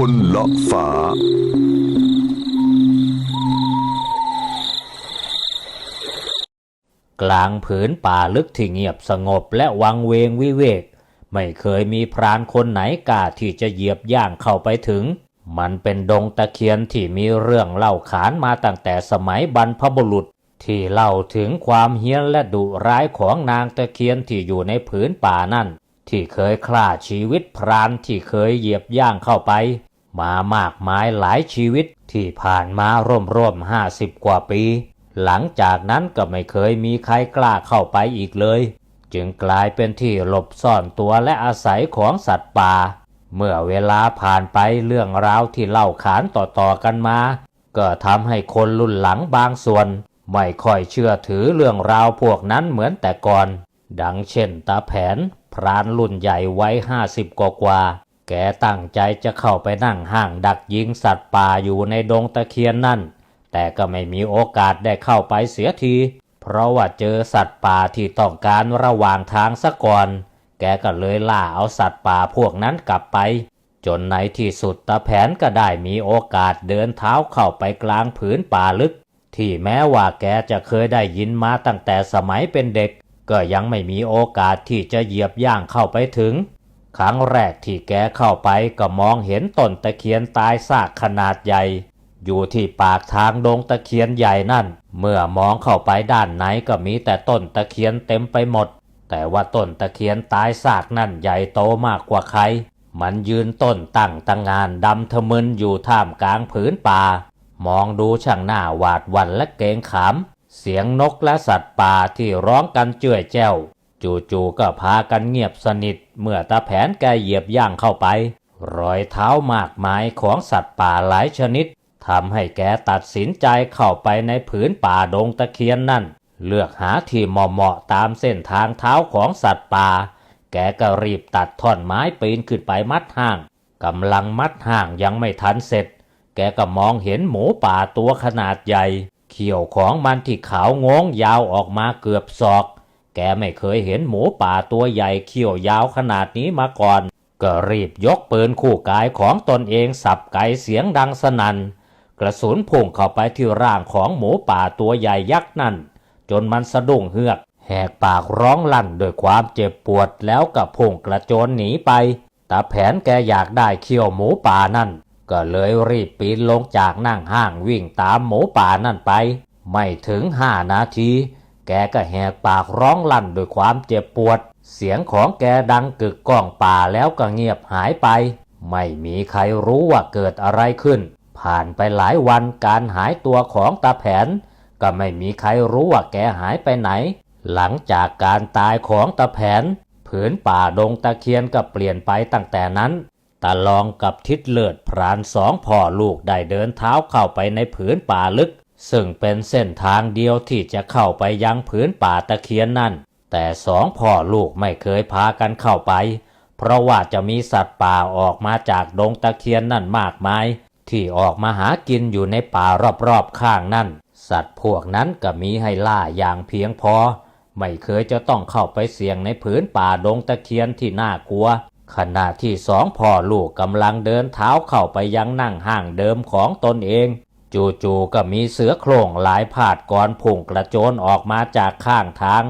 คนละฝากลางผืนป่าลึกที่เงียบสงบและวังเวงวิเวก ไม่เคยมีพรานคนไหนกล้าที่จะเหยียบย่างเข้าไปถึง มันเป็นดงตะเคียนที่มีเรื่องเล่าขานมาตั้งแต่สมัยบรรพบุรุษ ที่เล่าถึงความเฮี้ยนและดุร้ายของนางตะเคียนที่อยู่ในผืนป่านั่น ที่เคยฆ่าชีวิตพรานที่เคยเหยียบย่างเข้าไป มามากมายหลายชีวิตที่ผ่านมาร่วมๆห้าสิบกว่าปี หลังจากนั้นก็ไม่เคยมีใครกล้าเข้าไปอีกเลย จึงกลายเป็นที่หลบซ่อนตัวและอาศัยของสัตว์ป่า เมื่อเวลาผ่านไปเรื่องราวที่เล่าขานต่อๆกันมา ก็ทำให้คนรุ่นหลังบางส่วน ไม่ค่อยเชื่อถือเรื่องราวพวกนั้นเหมือนแต่ก่อน ดังเช่นตาแผน พรานรุ่นใหญ่ไว้ห้าสิบกว่า แกตั้งใจจะเข้าไปนั่งห้างดักยิงสัตว์ป่าอยู่ในดงตะเคียนนั่น แต่ก็ไม่มีโอกาสได้เข้าไปเสียที เพราะว่าเจอสัตว์ป่าที่ต้องการระหว่างทางซะก่อน แกก็เลยล่าเอาสัตว์ป่าพวกนั้นกลับไป จนในที่สุดตาแผนก็ได้มีโอกาสเดินเท้าเข้าไปกลางผืนป่าลึก ที่แม้ว่าแกจะเคยได้ยินมาตั้งแต่สมัยเป็นเด็ก ก็ยังไม่มีโอกาสที่จะเหยียบย่างเข้าไปถึง ครั้งแรกที่แกเข้าไปก็มองเห็นต้นตะเคียนตายซากขนาดใหญ่ อยู่ที่ปากทางดงตะเคียนใหญ่นั่น เมื่อมองเข้าไปด้านไหนก็มีแต่ต้นตะเคียนเต็มไปหมด แต่ว่าต้นตะเคียนตายซากนั่นใหญ่โตมากกว่าใคร มันยืนต้นตั้งตังงานดำทะมึนอยู่ท่ามกลางผืนป่ามองดูช่างหน้าหวาดหวั่นและเกงขาม เสียงนกและสัตว์ป่าที่ร้องกันเจื่อยแจ้ว จู่ๆก็พากันเงียบสนิท เมื่อตาแผนแกเหยียบย่างเข้าไป รอยเท้ามากมายของสัตว์ป่าหลายชนิดทำให้แกตัดสินใจเข้าไปในผืนป่าดงตะเคียนนั่น เลือกหาที่เหมาะๆตามเส้นทางเท้าของสัตว์ป่า แกก็รีบตัดท่อนไม้ปีนขึ้นไปมัดห่างกำลังมัดห่างยังไม่ทันเสร็จ แกก็มองเห็นหมูป่าตัวขนาดใหญ่ เขียวของมันที่ขาวงงยาวออกมาเกือบศอก แกไม่เคยเห็นหมูป่าตัวใหญ่เขียวยาวขนาดนี้มาก่อน ก็รีบยกปืนคู่กายของตนเองสับไกเสียงดังสนัน่น กระสุนพุ่งเข้าไปที่ร่างของหมูป่าตัวใหญ่ยักษ์นั่น จนมันสะดุ้งเฮือก แหกปากร้องลั่นด้วยความเจ็บปวดแล้วก็พุ่งกระโจนหนีไป แตาแผนแกอยากได้เขี้ยวหมูป่านั่น ก็เลยรีบปีนลงจากนั่งห้างวิ่งตามหมูป่านั่นไป ไม่ถึงห้านาที แกก็แหกปากร้องลั่นด้วยความเจ็บปวด เสียงของแกดังกึกก้องป่าแล้วก็เงียบหายไป ไม่มีใครรู้ว่าเกิดอะไรขึ้น ผ่านไปหลายวันการหายตัวของตาแผน ก็ไม่มีใครรู้ว่าแกหายไปไหน หลังจากการตายของตาแผน ผืนป่าดงตะเคียนก็เปลี่ยนไปตั้งแต่นั้น ตาลองกับทิศเลิศพรานสองพ่อลูกได้เดินเท้าเข้าไปในผืนป่าลึก ซึ่งเป็นเส้นทางเดียวที่จะเข้าไปยังผืนป่าตะเคียนนั่น แต่สองพ่อลูกไม่เคยพากันเข้าไป เพราะว่าจะมีสัตว์ป่าออกมาจากดงตะเคียนนั่นมากมาย ที่ออกมาหากินอยู่ในป่ารอบๆข้างนั่น สัตว์พวกนั้นก็มีให้ล่าอย่างเพียงพอไม่เคยจะต้องเข้าไปเสี่ยงในผืนป่าดงตะเคียนที่น่ากลัว ขณะที่สองพ่อลูกกำลังเดินเท้าเข้าไปยังนั่งห้างเดิมของตนเอง จู่ๆก็มีเสือโคร่งหลายผาดก่อนพุ่งกระโจนออกมาจากข้างทาง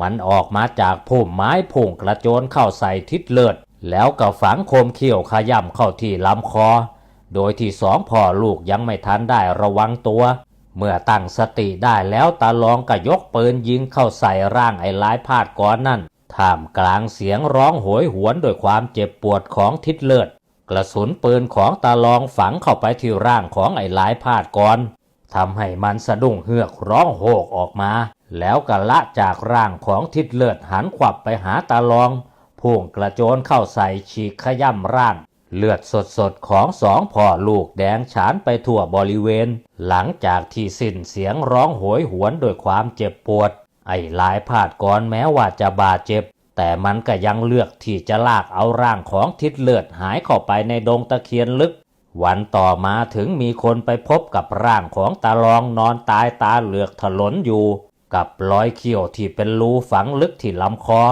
มันออกมาจากพุ่มไม้พุ่งกระโจนเข้าใส่ทิศเลิศแล้วก็ฝังคมเขี้ยวขย่ำเข้าที่ลำคอ โดยที่สองพ่อลูกยังไม่ทันได้ระวังตัว เมื่อตั้งสติได้แล้วตาลองก็ยกปืนยิงเข้าใส่ร่างไอ้ลายพาดก่อนนั่น ท่ามกลางเสียงร้องโหยหวนด้วยความเจ็บปวดของทิศเลิศกระสุนปืนของตาลองฝังเข้าไปที่ร่างของไอ้หลายพาดก่อนทำให้มันสะดุ้งเฮือกร้องโหกออกมา แล้วก็ละจากร่างของทิศเลิศหันขวับไปหาตาลองพุ่งกระโจนเข้าใส่ฉีกขย่ำร่าง เลือดสดๆของสองพ่อลูกแดงฉานไปทั่วบริเวณ หลังจากที่สิ้นเสียงร้องโหยหวนด้วยความเจ็บปวด ไอ้หลายพาดก่อนแม้ว่าจะบาดเจ็บ แต่มันก็ยังเลือกที่จะลากเอาร่างของทิศเลือดหายเข้าไปในดงตะเคียนลึก วันต่อมาถึงมีคนไปพบกับร่างของตาลองนอนตายตาเหลือกถลนอยู่ กับรอยเขี้ยวที่เป็นรูฝังลึกที่ลำคอ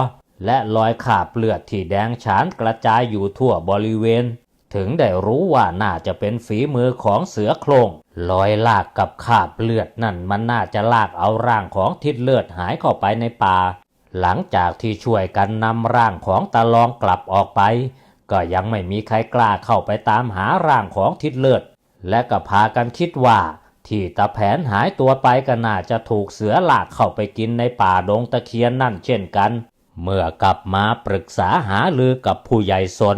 และรอยขาบเลือดที่แดงฉานกระจายอยู่ทั่วบริเวณ ถึงได้รู้ว่าน่าจะเป็นฝีมือของเสือโครง ลอยลากกับคาบเลือดนั่นมันน่าจะลากเอาร่างของทิดเลือดหายเข้าไปในป่า หลังจากที่ช่วยกันนำร่างของตาลองกลับออกไป ก็ยังไม่มีใครกล้าเข้าไปตามหาร่างของทิดเลือด และก็พากันคิดว่า ที่ตาแผนหายตัวไปก็น่าจะถูกเสือลากเข้าไปกินในป่าดงตะเคียนนั่นเช่นกัน เมื่อกลับมาปรึกษาหาลือกับผู้ใหญ่สน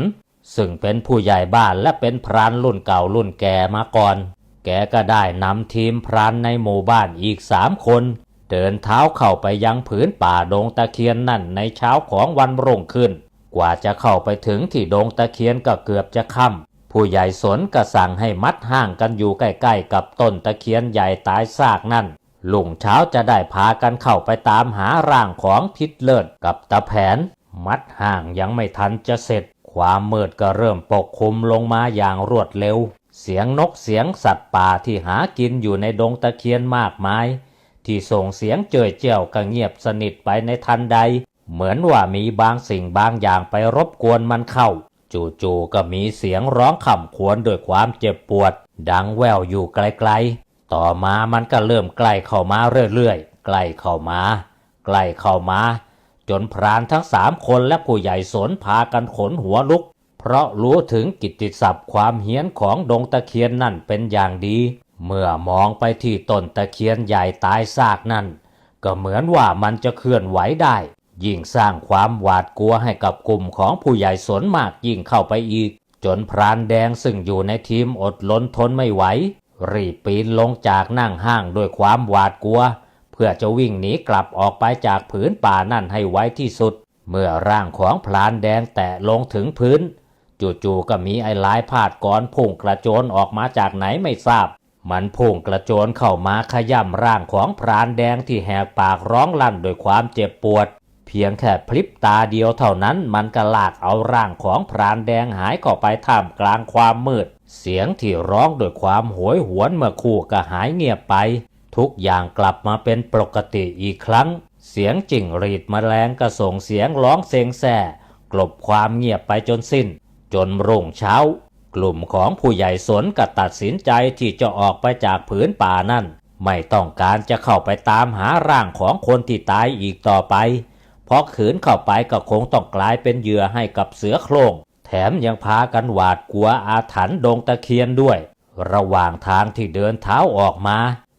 ซึ่งเป็นผู้ใหญ่บ้านและเป็นพรานรุ่นเก่ารุ่นแก่มาก่อน แกก็ได้นำทีมพรานในหมู่บ้านอีกสามคน เดินเท้าเข้าไปยังผืนป่าดงตะเคียนนั่นในเช้าของวันรุ่งขึ้น กว่าจะเข้าไปถึงที่ดงตะเคียนก็เกือบจะค่ำผู้ใหญ่สนก็สั่งให้มัดห้างกันอยู่ใกล้ๆกับต้นตะเคียนใหญ่ตายซากนั่นลุงเช้าจะได้พากันเข้าไปตามหาร่างของทิดเลิศกับตาแผน มัดห่างยังไม่ทันจะเสร็จ ความมืดก็เริ่มปกคลุมลงมาอย่างรวดเร็ว เสียงนกเสียงสัตว์ป่าที่หากินอยู่ในดงตะเคียนมากมาย ที่ส่งเสียงเจยเจ้าก็เงียบสนิทไปในทันใด เหมือนว่ามีบางสิ่งบางอย่างไปรบกวนมันเข้า จู่ๆก็มีเสียงร้องข่ำควรด้วยความเจ็บปวด ดังแว่วอยู่ไกลๆ ต่อมามันก็เริ่มใกล้เข้ามาเรื่อยๆ ใกล้เข้ามา ใกล้เข้ามา จนพรานทั้งสามคนและผู้ใหญ่สนพากันขนหัวลุก เพราะรู้ถึงกิตติศัพท์ความเฮี้ยนของดงตะเคียนนั่นเป็นอย่างดี เมื่อมองไปที่ต้นตะเคียนใหญ่ตายซากนั่น ก็เหมือนว่ามันจะเคลื่อนไหวได้ ยิ่งสร้างความหวาดกลัวให้กับกลุ่มของผู้ใหญ่สนมากยิ่งเข้าไปอีก จนพรานแดงซึ่งอยู่ในทีมอดล้นทนไม่ไหวรีบปีนลงจากนั่งห้างด้วยความหวาดกลัว เพื่อจะวิ่งหนีกลับออกไปจากผืนป่านั่นให้ไวที่สุด เมื่อร่างของพรานแดงแตะลงถึงพื้น จู่ๆก็มีไอ้ลายพาดก้อนพุ่งกระโจนออกมาจากไหนไม่ทราบ มันพุ่งกระโจนเข้ามาขย่ำร่างของพรานแดงที่แหกปากร้องลั่นด้วยความเจ็บปวด เพียงแค่พลิบตาเดียวเท่านั้นมันก็ลากเอาร่างของพรานแดงหายเข้าไปท่ามกลางความมืด เสียงที่ร้องด้วยความโหยหวนเมื่อคู่ก็หายเงียบไป ทุกอย่างกลับมาเป็นปกติอีกครั้ง เสียงจิ้งรีดมแมลงก็ส่งเสียงร้องเซงแซ่กลบความเงียบไปจนสิ้น จนรุ่งเช้า กลุ่มของผู้ใหญ่สนก็ตัดสินใจที่จะออกไปจากผืนป่านั่น ไม่ต้องการจะเข้าไปตามหาร่างของคนที่ตายอีกต่อไป เพราะขืนเข้าไปก็คงต้องกลายเป็นเหยื่อให้กับเสือโคร่งแถมยังพากันหวาดกลัวอาถรรพ์ดงตะเคียนด้วย ระหว่างทางที่เดินเท้าออกมา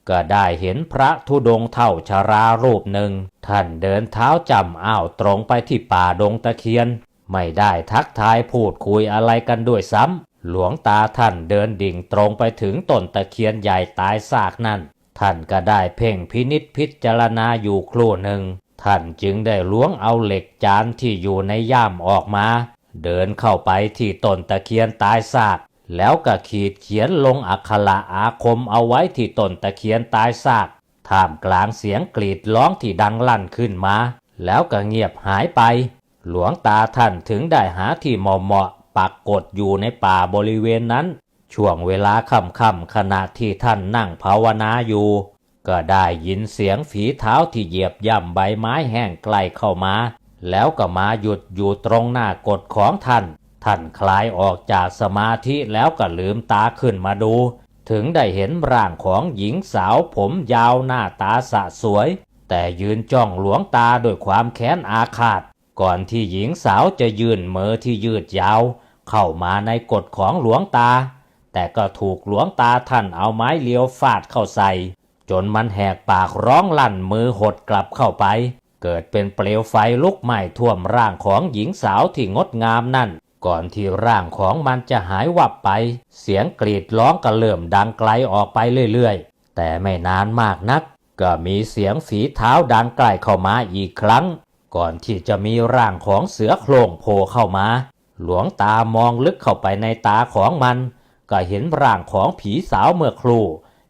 ก็ได้เห็นพระธุดงเท่าชารารูปหนึ่ง ท่านเดินเท้าจำอ้าวตรงไปที่ป่าดงตะเคียน ไม่ได้ทักทายพูดคุยอะไรกันด้วยซ้ำหลวงตาท่านเดินดิ่งตรงไปถึงต้นตะเคียนใหญ่ตายซากนั่น ท่านก็ได้เพ่งพินิษพิจารณาอยู่ครู่หนึ่ง ท่านจึงได้ล้วงเอาเหล็กจานที่อยู่ในย่ามออกมา เดินเข้าไปที่ต้นตะเคียนตายซาก แล้วก็ขีดเขียนลงอักขระอาคมเอาไว้ที่ต้นตะเคียนตายซากท่ามกลางเสียงกรีดร้องที่ดังลั่นขึ้นมา แล้วก็เงียบหายไป หลวงตาท่านถึงได้หาที่เหมาะๆปักกดอยู่ในป่าบริเวณนั้น ช่วงเวลาค่ำๆขณะที่ท่านนั่งภาวนาอยู่ ก็ได้ยินเสียงฝีเท้าที่เหยียบย่ำใบไม้แห้งใกล้เข้ามา แล้วก็มาหยุดอยู่ตรงหน้ากฎของท่าน ท่านคลายออกจากสมาธิแล้วก็ลืมตาขึ้นมาดู ถึงได้เห็นร่างของหญิงสาวผมยาวหน้าตาสะสวย แต่ยืนจ้องหลวงตาด้วยความแค้นอาฆาต ก่อนที่หญิงสาวจะยืนมือที่ยืดยาว เข้ามาในกฎของหลวงตา แต่ก็ถูกหลวงตาท่านเอาไม้เลียวฟาดเข้าใส่ จนมันแหกปากร้องลั่นมือหดกลับเข้าไป เกิดเป็นเปลวไฟลุกไหม้ท่วมร่างของหญิงสาวที่งดงามนั่น ก่อนที่ร่างของมันจะหายวับไป เสียงกรีดร้องก็เริ่มดังไกลออกไปเรื่อยๆ แต่ไม่นานมากนัก ก็มีเสียงฝีเท้าดังใกล้เข้ามาอีกครั้ง ก่อนที่จะมีร่างของเสือโคร่งโผล่เข้ามา หลวงตามองลึกเข้าไปในตาของมัน ก็เห็นร่างของผีสาวเมื่อครู่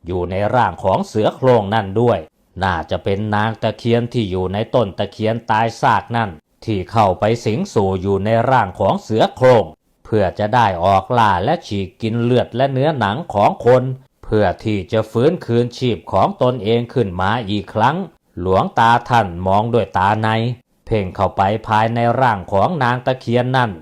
อยู่ในร่างของเสือโคร่งนั่นด้วย น่าจะเป็นนางตะเคียนที่อยู่ในต้นตะเคียนตายซากนั่น ที่เข้าไปสิงสู่อยู่ในร่างของเสือโคร่งเพื่อจะได้ออกล่าและฉีกกินเลือดและเนื้อหนังของคน เพื่อที่จะฟื้นคืนชีพของตนเองขึ้นมาอีกครั้ง หลวงตาท่านมองด้วยตาใน เพ่งเข้าไปภายในร่างของนางตะเคียนนั่น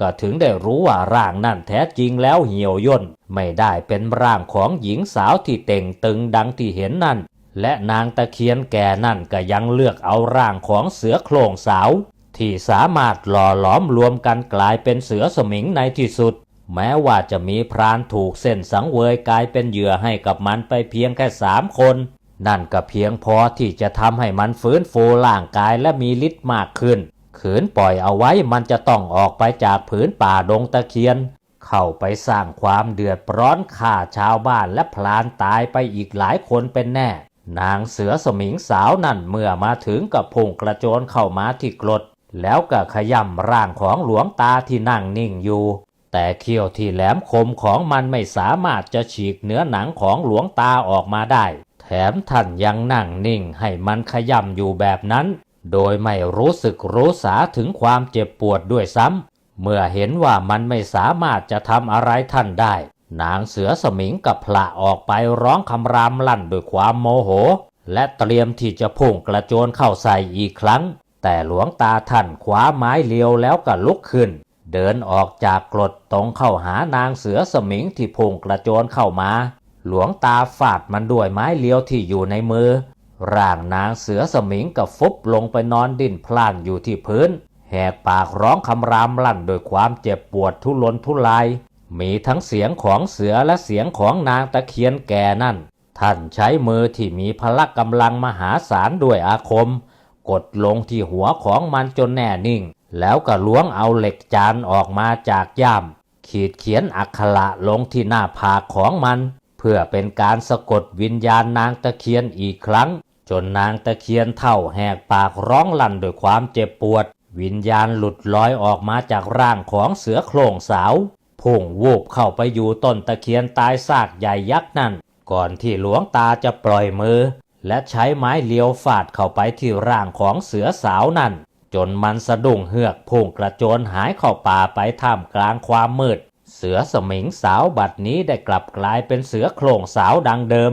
ก็ถึงได้รู้ว่าร่างนั่นแท้จริงแล้วเหี่ยวย่น ไม่ได้เป็นร่างของหญิงสาวที่เต่งตึงดังที่เห็นนั่น และนางตะเคียนแก่นั่นก็ยังเลือกเอาร่างของเสือโคร่งสาว ที่สามารถหล่อหลอมรวมกันกลายเป็นเสือสมิงในที่สุด แม้ว่าจะมีพรานถูกเส้นสังเวยกลายเป็นเหยื่อให้กับมันไปเพียงแค่สามคน นั่นก็เพียงพอที่จะทำให้มันฟื้นฟูร่างกายและมีฤทธิ์มากขึ้น ขืนปล่อยเอาไว้มันจะต้องออกไปจากผืนป่าดงตะเคียน เข้าไปสร้างความเดือดร้อนฆ่าชาวบ้านและพลานตายไปอีกหลายคนเป็นแน่ นางเสือสมิงสาวนั่นเมื่อมาถึงกับพุ่งกระโจนเข้ามาที่กรด แล้วก็ขย่ำร่างของหลวงตาที่นั่งนิ่งอยู่ แต่เขี้ยวที่แหลมคมของมันไม่สามารถจะฉีกเนื้อหนังของหลวงตาออกมาได้ แถมท่านยังนั่งนิ่งให้มันขย่ำอยู่แบบนั้น โดยไม่รู้สึกรู้สาถึงความเจ็บปวดด้วยซ้ำ เมื่อเห็นว่ามันไม่สามารถจะทำอะไรท่านได้ นางเสือสมิงกับพละออกไปร้องคำรามลั่นด้วยความโมโห และเตรียมที่จะพุ่งกระโจนเข้าใส่อีกครั้ง แต่หลวงตาท่านคว้าไม้เลียวแล้วก็ลุกขึ้น เดินออกจากกรดตรงเข้าหานางเสือสมิงที่พุ่งกระโจนเข้ามา หลวงตาฟาดมันด้วยไม้เลียวที่อยู่ในมือ ร่างนางเสือสมิงกับฟุบลงไปนอนดิ้นพล่านอยู่ที่พื้น แหกปากร้องคำรามลั่นโดยความเจ็บปวดทุรนทุราย มีทั้งเสียงของเสือและเสียงของนางตะเคียนแก่นั่น ท่านใช้มือที่มีพละกำลังมหาศาลด้วยอาคม กดลงที่หัวของมันจนแน่นิ่ง แล้วก็ล้วงเอาเหล็กจานออกมาจากย่าม ขีดเขียนอักขระลงที่หน้าผากของมัน เพื่อเป็นการสะกดวิญญาณนางตะเคียนอีกครั้ง จนนางตะเคียนเท่าแหกปากร้องลั่นด้วยความเจ็บปวด วิญญาณหลุดลอยออกมาจากร่างของเสือโคร่งสาวพุ่งวูบเข้าไปอยู่ต้นตะเคียนตายซากใหญ่ยักษ์นั่น ก่อนที่หลวงตาจะปล่อยมือ และใช้ไม้เลียวฟาดเข้าไปที่ร่างของเสือสาวนั่น จนมันสะดุ้งเฮือกพุ่งกระโจนหายเข้าป่าไปท่ามกลางความมืด เสือสมิงสาวบัดนี้ได้กลับกลายเป็นเสือโคร่งสาวดังเดิม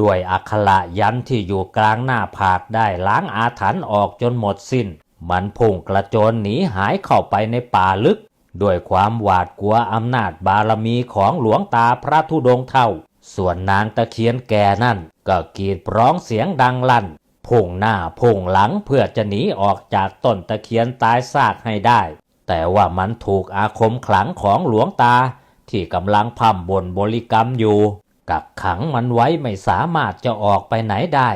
ด้วยอักขระยันที่อยู่กลางหน้าผากได้ล้างอาถรรพ์ออกจนหมดสิ้น มันพุ่งกระโจนหนีหายเข้าไปในป่าลึก ด้วยความหวาดกลัวอำนาจบารมีของหลวงตาพระธุดงเท่า ส่วนนางตะเคียนแก่นั่น ก็กรีดร้องเสียงดังลั่นพุ่งหน้าพุ่งหลังเพื่อจะหนีออกจากต้นตะเคียนตายซากให้ได้ แต่ว่ามันถูกอาคมขลังของหลวงตา ที่กำลังพร่ำบ่นบริกรรมอยู่ กักขังมันไว้ไม่สามารถจะออกไปไหนได้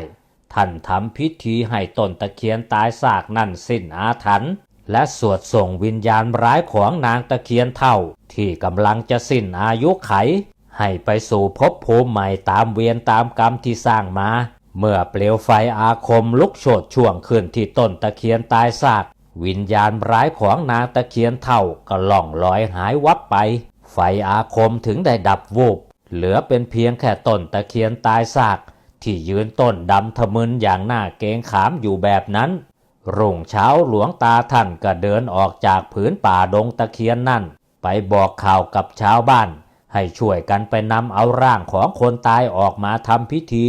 ท่านทำพิธีให้ต้นตะเคียนตายซากนั่นสิ้นอาถรรพ์และสวดส่งวิญญาณร้ายของนางตะเคียนเท่า ที่กำลังจะสิ้นอายุไข ให้ไปสู่ภพภูมิใหม่ตามเวียนตามกรรมที่สร้างมา เมื่อเปลวไฟอาคมลุกโชดช่วงขึ้นที่ต้นตะเคียนตายซาก วิญญาณร้ายของนางตะเคียนเท่าก็ล่องลอยหายวับไป ไฟอาคมถึงได้ดับวูบเหลือเป็นเพียงแค่ต้นตะเคียนตายซาก ที่ยืนต้นดำทะมึนอย่างหน้าเกงขามอยู่แบบนั้น รุ่งเช้าหลวงตาท่านก็เดินออกจากผืนป่าดงตะเคียนนั่น ไปบอกข่าวกับชาวบ้าน ให้ช่วยกันไปนำเอาร่างของคนตายออกมาทำพิธี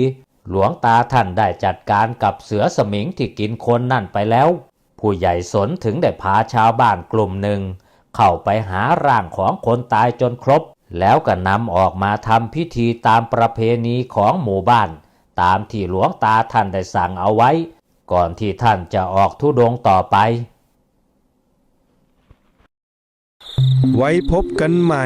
หลวงตาท่านได้จัดการกับเสือสมิงที่กินคนนั่นไปแล้ว ผู้ใหญ่สนถึงได้พาชาวบ้านกลุ่มหนึ่ง เข้าไปหาร่างของคนตายจนครบ แล้วก็นำออกมาทำพิธีตามประเพณีของหมู่บ้าน ตามที่หลวงตาท่านได้สั่งเอาไว้ ก่อนที่ท่านจะออกทุดงต่อไป ไว้พบกันใหม่